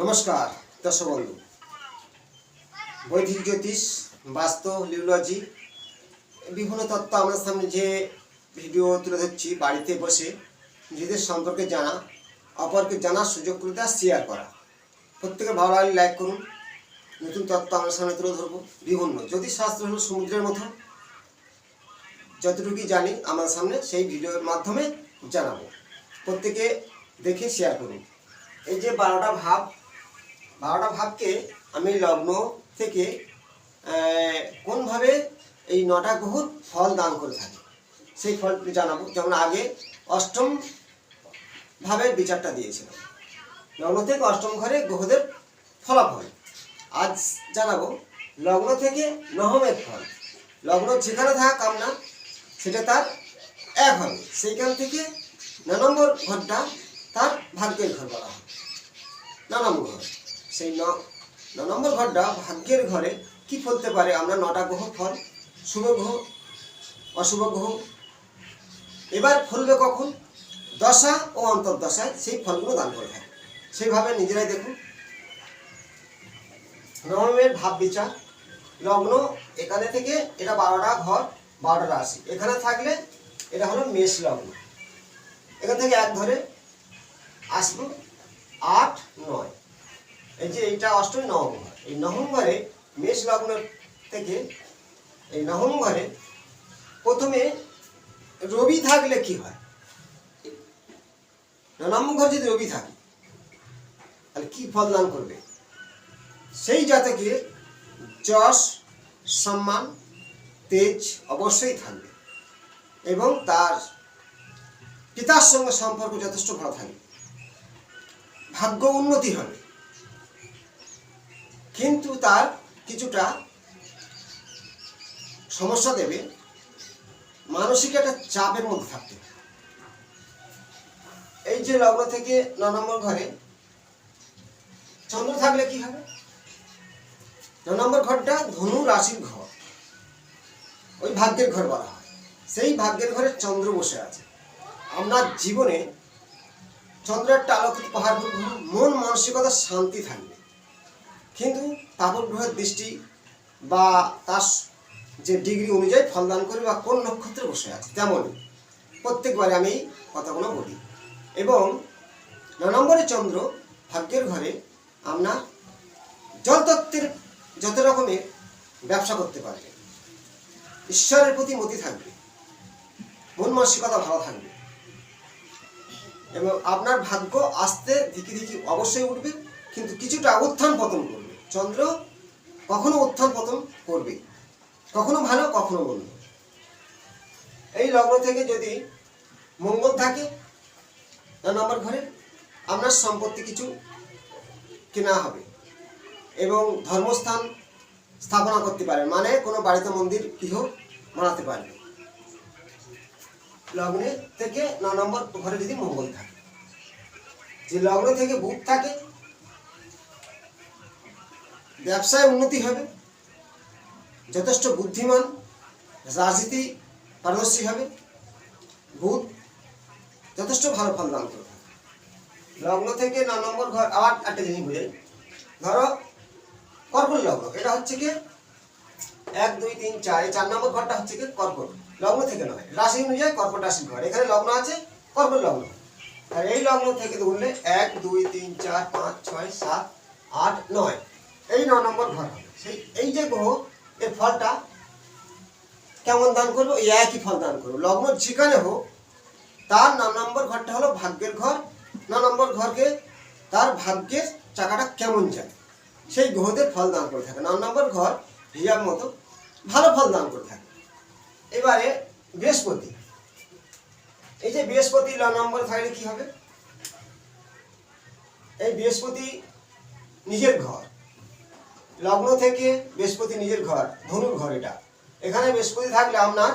নমস্কার দর্শক বন্ধু বৈদিক জ্যোতিষ, বাস্তু লিউলজি বিভিন্ন তত্ত্ব আমার সামনে যে ভিডিও তুলে ধরছি বাড়িতে বসে, নিজেদের সম্পর্কে জানা, অপরকে জানার সুযোগ করে দেওয়া শেয়ার করা। প্রত্যেকে ভালো লাগলে লাইক করুন। নতুন তত্ত্ব আমার সামনে তুলে ধরবো। বিভিন্ন জ্যোতিষ শাস্ত্র হলো সমুদ্রের মতো। যতটুকুই জানি আমার সামনে সেই ভিডিওর মাধ্যমে জানাব। প্রত্যেকে দেখে শেয়ার করুন। এই যে বারোটা ভাব বারোটা ভাবকে আমি লগ্ন থেকে কোনভাবে এই নটা গ্রহ ফল দান করে থাকি? সেই ফলটি জানাব। যেমন আগে অষ্টম ভাবের বিচারটা দিয়েছিলাম। লগ্ন থেকে অষ্টম ঘরে গ্রহদের ফলাফল। আজ জানাব, লগ্ন থেকে নহমের ফল। লগ্ন যেখানে থাকা কামনা সেটা তার এক হবে। সেইখান থেকে ন নম্বর ঘরটা তার ভাগ্যের ঘর বলা হয়। ন নম্বর ঘর। সেই ন নম্বর ঘরটা ভাগ্যের ঘরে কি ফলতে পারে? আমরা নটা গ্রহ ফল, শুভ গ্রহ, অশুভ গ্রহ। এবার ফলবে কখন? দশা ও অন্তর্দশায় সেই ফলগুলো দান করে থাকে সেইভাবে নিজেরাই দেখুন। নবমের ভাব বিচার। লগ্ন এখানে থেকে এটা বারোটা ঘর, বারোটা রাশি। এখানে থাকলে এটা হলো মেষ লগ্ন। এখান থেকে এক ধরে আসব আট, নয়। এই যে এইটা অষ্টমী নবম ঘর এই নবম ঘরে মেষ লগ্ন থেকে এই নবম ঘরে প্রথমে রবি থাকলে কি হয়? নবম ঘর যদি রবি থাকে, তাহলে কি ফল দান করবে? সেই জাতকে যশ, সম্মান, তেজ অবশ্যই থাকবে এবং তার পিতার সঙ্গে সম্পর্ক যথেষ্ট ভালো থাকবে। ভাগ্য উন্নতি হবে। কিন্তু তার কিছুটা সমস্যা দেবে, মানসিক একটা চাপের মধ্যে থাকতে এই যে লগ্ন থেকে ন নম্বর ঘরে, চন্দ্র থাকলে কি হবে? ন নম্বর ঘরটা ধনু রাশির ঘর। ওই ভাগ্যের ঘর বলা হয়। সেই ভাগ্যের ঘরে চন্দ্র বসে আছে। আপনার জীবনে চন্দ্র একটা আলোকিত পাহাড় মন মানসিকতা শান্তি থাকবে। কিন্তু তাপর গ্রহের দৃষ্টি বা তার যে ডিগ্রি অনুযায়ী ফলদান করে বা কোন নক্ষত্রে বসে আছে তেমনই প্রত্যেকবারে আমি কথাগুলো বলি। এবং ন নম্বরে চন্দ্র ভাগ্যের ঘরে আপনার জলতত্ত্বের যত রকমের ব্যবসা করতে পারবে ঈশ্বরের প্রতি মতি থাকবে, মন মানসিকতা ভালো থাকবে। এবং আপনার ভাগ্য আস্তে ধিকি ধিকি অবশ্যই উঠবে, কিন্তু কিছুটা উত্থান পতন করবে। চন্দ্র কখনো উত্থান পতন করবে, কখনো ভালো, কখনো মন্দ। এই লগ্ন থেকে যদি মঙ্গল থাকে নম্বর ঘরে, আপনার সম্পত্তি কিছু কেনা হবে এবং ধর্মস্থান স্থাপনা করতে পারেন মানে কোনো বাড়িতে মন্দির, গৃহ বানাতে পারবে। লগ্নে থেকে ন নম্বর ঘরে যদি মঙ্গল থাকে, যে লগ্ন থেকে বুধ থাকে ব্যবসায় উন্নতি হবে। যথেষ্ট বুদ্ধিমান, রাজনীতি পারদর্শী হবে। বুধ যথেষ্ট ভালো ফল দান করবে। লগ্ন থেকে ন নম্বর ঘর, আবার একটা জিনিস বুঝাই ধরো, কর্কট লগ্ন, এটা হচ্ছে কি? এক, দুই, তিন, চার, এই চার নম্বর ঘরটা হচ্ছে কি? কর্কট। লগ্ন থেকে নয়। রাশি অনুযায়ী কর্কট রাশির ঘর। এখানে লগ্ন আছে, কর্কট লগ্ন। আর এই লগ্ন থেকে ধরলে এক, দুই, তিন, চার, পাঁচ, ছয়, সাত, আট, নয়। এই ন নম্বর ঘর সেই এই যে গ্রহ এর ফলটা কেমন দান করব? এই একই ফল দান করব। লগ্ন যেখানে হোক, তার ন নম্বর ঘরটা হলো ভাগ্যের ঘর। ন নম্বর ঘরকে তার ভাগ্যের চাকাটা কেমন যায়? সেই গ্রহদের ফল দান করে থাকে। ন নম্বর ঘর হিসাব মতো ভালো ফল দান করে থাকে। এবারে বৃহস্পতি। এই যে বৃহস্পতি ন নম্বর থাকলে কি হবে? এই বৃহস্পতি নিজের ঘর। লগ্ন থেকে বৃহস্পতি নিজের ঘর, ধনুর ঘর এটা। এখানে বৃহস্পতি থাকলে আপনার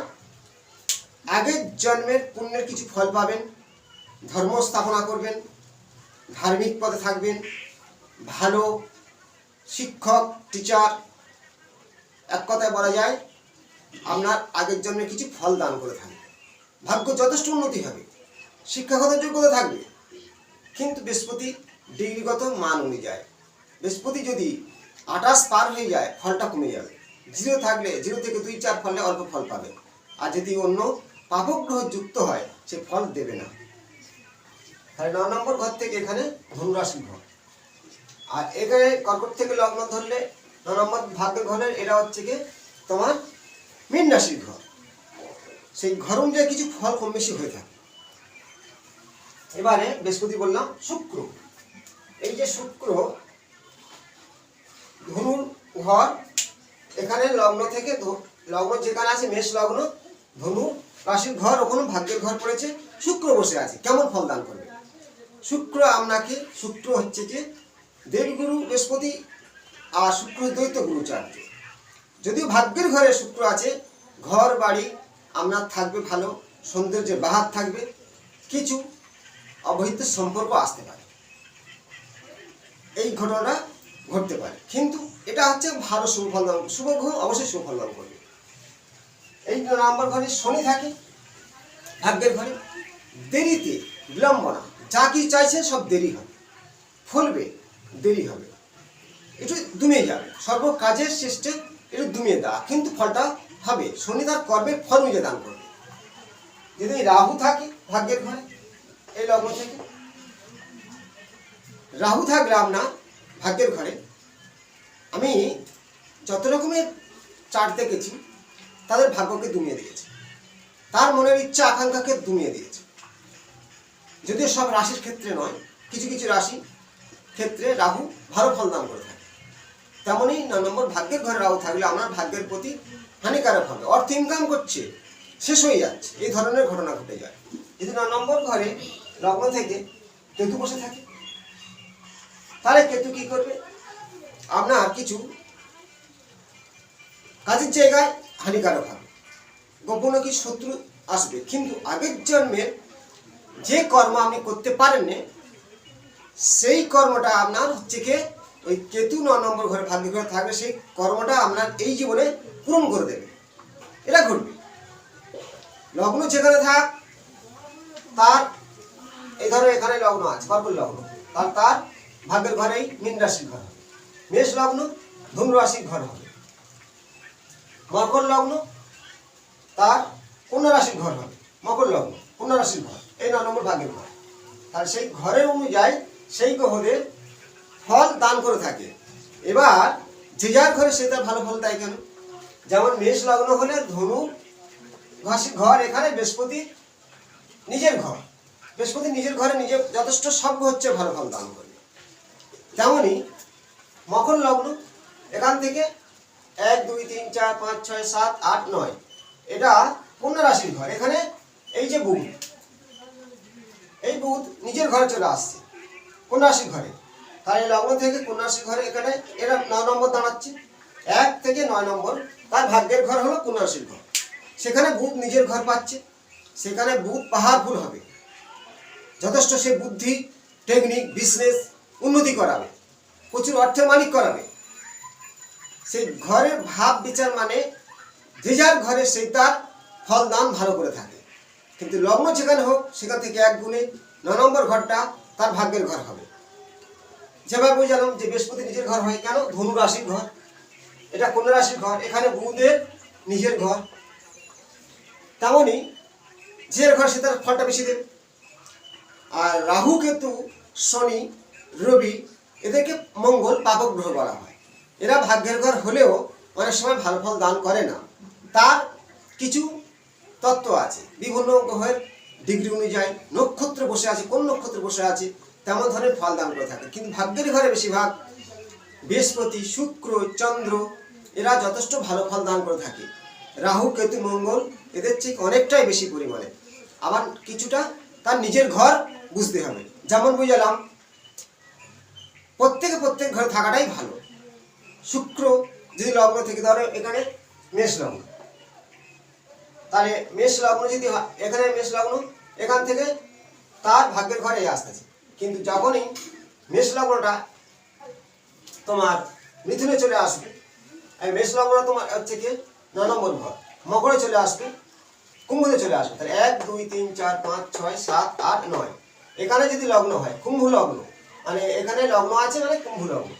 আগের জন্মের পুণ্যের কিছু ফল পাবেন, ধর্ম স্থাপনা করবেন, ধার্মিক পদে থাকবেন, ভালো শিক্ষক টিচার এক কথায় বলা যায়, আপনার আগের জন্মে কিছু ফল দান করে থাকবে। ভাগ্য যথেষ্ট উন্নতি হবে, শিক্ষাগত যোগ্যতা থাকবে, কিন্তু বৃহস্পতি ডিগ্রিগত মান অনুযায়ী। বৃহস্পতি যদি আঠাশ পার হয়ে যায়, ফলটা কমে যাবে। জিরো থাকলে, জিরো থেকে দুই চার ফলে অল্প ফল পাবে। আর যদি অন্য পাপক গ্রহ যুক্ত হয়, সে ফল দেবে না। তাহলে ন নম্বর ঘর থেকে এখানে ধনুরাশি ঘর। আর এখানে কর্কট থেকে লগ্ন ধরলে, ন নম্বর ভাগ্য ঘরের, এটা হচ্ছে কি? তোমার মীন রাশির ঘর। সেই ঘর অনুযায়ী কিছু ফল কম বেশি হয়ে থাকে। এবারে বৃহস্পতি বললাম শুক্র। এই যে শুক্র ধনুর ঘর, এখানে লগ্ন থেকে লগ্ন যেখানে আছে মেষ লগ্ন, ধনু রাশির ঘর ওখানে ভাগ্যের ঘর পড়েছে, শুক্র বসে আছে, কেমন ফল দান করবে? শুক্র আপনাকে শুক্র হচ্ছে যে দেবগুরু বৃহস্পতি আর শুক্র দ্বৈত গুরুচার্য। যদিও ভাগ্যের ঘরে শুক্র আছে, ঘর, বাড়ি আপনার থাকবে ভালো সৌন্দর্যের বাহার থাকবে, কিছু অবহিত সম্পর্ক আসতে পারে। এই ঘটনাটা ঘটতে পারে। কিন্তু এটা হচ্ছে ভালো শুভফল দান শুভ গ্রহ অবশ্যই শুভফল দান করবে। এই নাম্বার ঘরে শনি থাকে, ভাগ্যের ঘরে। দেরিতে বিলম্বনা যা কি চাইছে সব দেরি হবে। ফলবে, দেরি হবে। একটু দুমিয়ে যাবে। সর্ব কাজের শেষে একটু দুমিয়ে দেওয়া কিন্তু ফলটা হবে। শনি তার কর্মের ফল নিজে দান করবে। যদি রাহু থাকে ভাগ্যের ঘরে, এই লগ্ন থেকে। রাহু থাকলে আপনার ভাগ্যের ঘরে। আমি যত রকমের চার্ট দেখেছি, তাদের ভাগ্যকে দুমিয়ে দিয়েছে। তার মনের ইচ্ছা, আকাঙ্ক্ষাকে দুমিয়ে দিয়েছে। যদিও সব রাশির ক্ষেত্রে নয়, কিছু কিছু রাশি ক্ষেত্রে রাহু ভালো ফল দান করে থাকে। তেমনই ন নম্বর, ভাগ্যের ঘরে রাহু থাকলে আমার ভাগ্যের প্রতি হানিকারক হবে। অর্থ ইনকাম করছে, শেষ হয়ে যাচ্ছে। এই ধরনের ঘটনা ঘটে যায়। যদি ন নম্বর ঘরে লগ্ন থেকে কেতু বসে থাকে তাহলে কেতু কি করবে? আপনার কিছু কাজের জায়গায় হানিকারক হবে। গোপনে কি শত্রু আসবে? কিন্তু আগের জন্মের যে কর্ম আপনি করতে পারেননি, সেই কর্মটা আপনার হচ্ছে কি ওই কেতু ন নম্বর ঘরে ভাগ্য ঘরে থাকবে, সেই কর্মটা আপনার এই জীবনে পূরণ করে দেবে। এটা ঘটবে। লগ্ন যেখানে থাক, তার এই ধরো এখানে লগ্ন আছে, কর্কট লগ্ন। তার তার ভাগ্যের ঘরেই মীন রাশির ঘর হবে। মেষ লগ্ন ধনু রাশির ঘর হবে। মকর লগ্ন তার কন্যা রাশির ঘর হবে। মকর লগ্ন, কন্যা রাশির ঘর, এই ন নম্বর ভাগ্যের ঘর। আর সেই ঘরের অনুযায়ী সেই গ্রহদের ফল দান করে থাকে। এবার যে যার ঘরে সে তার ভালো ফল দেয় কেন? যেমন মেষ লগ্ন হলে ধনু ঘর, এখানে বৃহস্পতি নিজের ঘর। বৃহস্পতি নিজের ঘরে নিজে যথেষ্ট সভ্য হচ্ছে ভালো ফল দান করবে তেমনই মকর লগ্ন, এখান থেকে এক, দুই, তিন, চার, পাঁচ, ছয়, সাত, আট, নয়। এটা কন্যা রাশির ঘর। এখানে এই যে বুধ, এই বুধ নিজের ঘরে চলে আসছে কন্যা ঘরে। তার এই লগ্ন থেকে কন্যা রাশির ঘরে এখানে এরা নয় নম্বর দাঁড়াচ্ছে। এক থেকে নয় নম্বর, তার ভাগ্যের ঘর হলো কন্যা ঘর। সেখানে বুধ নিজের ঘর পাচ্ছে, সেখানে বুধ পাহাড় ভুল হবে। যথেষ্ট সে বুদ্ধি টেকনিক বিজনেস উন্নতি করাবে, প্রচুর অর্থের মালিক করাবে। সেই ঘরের ভাব বিচার মানে যে যার ঘরে সেই তার ফল দান ভালো করে থাকে। কিন্তু লগ্ন যেখানে হোক, সেখান থেকে এক গুণে ন নম্বর ঘরটা তার ভাগ্যের ঘর হবে। যেভাবে বুঝালাম যে বৃহস্পতি নিজের ঘর হয় কেন? ধনু রাশির ঘর। এটা কন্যা রাশির ঘর, এখানে বুধের নিজের ঘর। তেমনই যে ঘর সে তার ফলটা বেশি দেবে। আর রাহু কেতু শনি রবি এদেরকে মঙ্গল পাপক গ্রহ বলা হয়। এরা ভাগ্যের ঘর হলেও অনেক সময় ভালো ফল দান করে না। তার কিছু তত্ত্ব আছে। বিভিন্ন গ্রহের ডিগ্রি অনুযায়ী নক্ষত্র বসে আছে, কোন নক্ষত্র বসে আছে, তেমন ধরনের ফল দান করে থাকে। কিন্তু ভাগ্যের ঘরে বেশিরভাগ বৃহস্পতি, শুক্র, চন্দ্র, এরা যথেষ্ট ভালো ফল দান করে থাকে। রাহু, কেতু, মঙ্গল এদের ঠিক অনেকটাই বেশি পরিমাণে। আবার কিছুটা তার নিজের ঘর বুঝতে হবে। যেমন বুঝালাম প্রত্যেকে প্রত্যেক ঘরে থাকাটাই ভালো। শুক্র যদি লগ্ন থেকে ধরো, এখানে মেষ লগ্ন। তাহলে মেষ লগ্ন যদি এখানে মেষ লগ্ন, এখান থেকে তার ভাগ্যের ঘরে আসতেছে। কিন্তু যখনই মেষ লগ্নটা তোমার মিথুনে চলে আসবে, এই মেষ লগ্ন তোমার হচ্ছে কি, ন নম্বর ঘর। মকরে চলে আসবে, কুম্ভতে চলে আসবে। তাহলে এক, দুই, তিন, চার, পাঁচ, ছয়, সাত, আট, নয়। এখানে যদি লগ্ন হয়, কুম্ভ লগ্ন মানে এখানে লগ্ন আছে মানে কুম্ভ লগ্ন।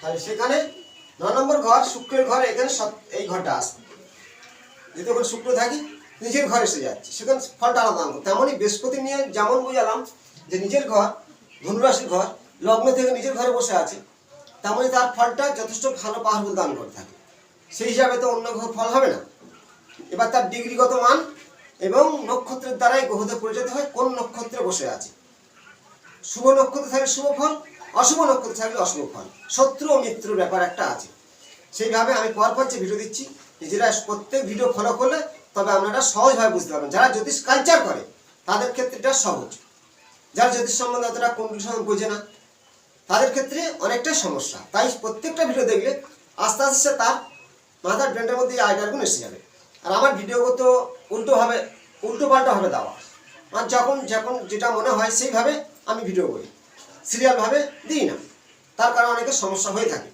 তাহলে সেখানে ন নম্বর ঘর, শুক্রের ঘর, এখানে এই ঘরটা আসবে। যদি ওখানে শুক্র থাকি, নিজের ঘরে এসে যাচ্ছে। সেখানে ফলটা আলাদা আনব তেমনই বৃহস্পতি নিয়ে যেমন বুঝালাম যে নিজের ঘর, ধনুরাশির ঘর, লগ্ন থেকে নিজের ঘরে বসে আছে, তেমনই তার ফলটা যথেষ্ট ভালো পাহাড় দান করে থাকে। সেই হিসাবে তো অন্য ঘর ফল হবে না। এবার তার ডিগ্রিগত মান এবং নক্ষত্রের দ্বারাই গ্রহতে পরিচিত হয়, কোন নক্ষত্রে বসে আছে। শুভ নক্ষত্র থাকলে শুভ ফল, অশুভ নক্ষত্র থাকলে অশুভ ফল। শত্রু ও মিত্রর ব্যাপার একটা আছে। সেইভাবে আমি পরপর যে ভিডিও দিচ্ছি, নিজেরা প্রত্যেক ভিডিও ফলো করলে তবে আপনারা সহজভাবে বুঝতে পারবেন। যারা জ্যোতিষ কালচার করে, তাদের ক্ষেত্রে এটা সহজ। যারা জ্যোতিষ সম্বন্ধে অতটা সম্বন্ধে বোঝে না, তাদের ক্ষেত্রে অনেকটাই সমস্যা। তাই প্রত্যেকটা ভিডিও দেখলে আস্তে আস্তে তার মাথার ব্রেনটার মধ্যে এই আইডিয়াগুলো এসে যাবে। আর আমার ভিডিও তো উল্টোভাবে উল্টো পাল্টাভাবে দেওয়া। আর যখন যখন যেটা মনে হয় সেইভাবে আমি ভিডিও করি। সিরিয়ালভাবে দিই না। তার কারণে অনেকের সমস্যা হয়ে থাকে।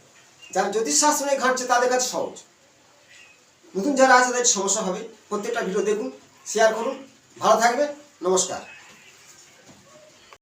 যারা জ্যোতিষশাস্ত্র নিয়ে ঘাঁটছে তাদের কাছে সহজ। নতুন যারা আছে তাদের সমস্যা হবে। প্রত্যেকটা ভিডিও দেখুন শেয়ার করুন। ভালো থাকবে। নমস্কার।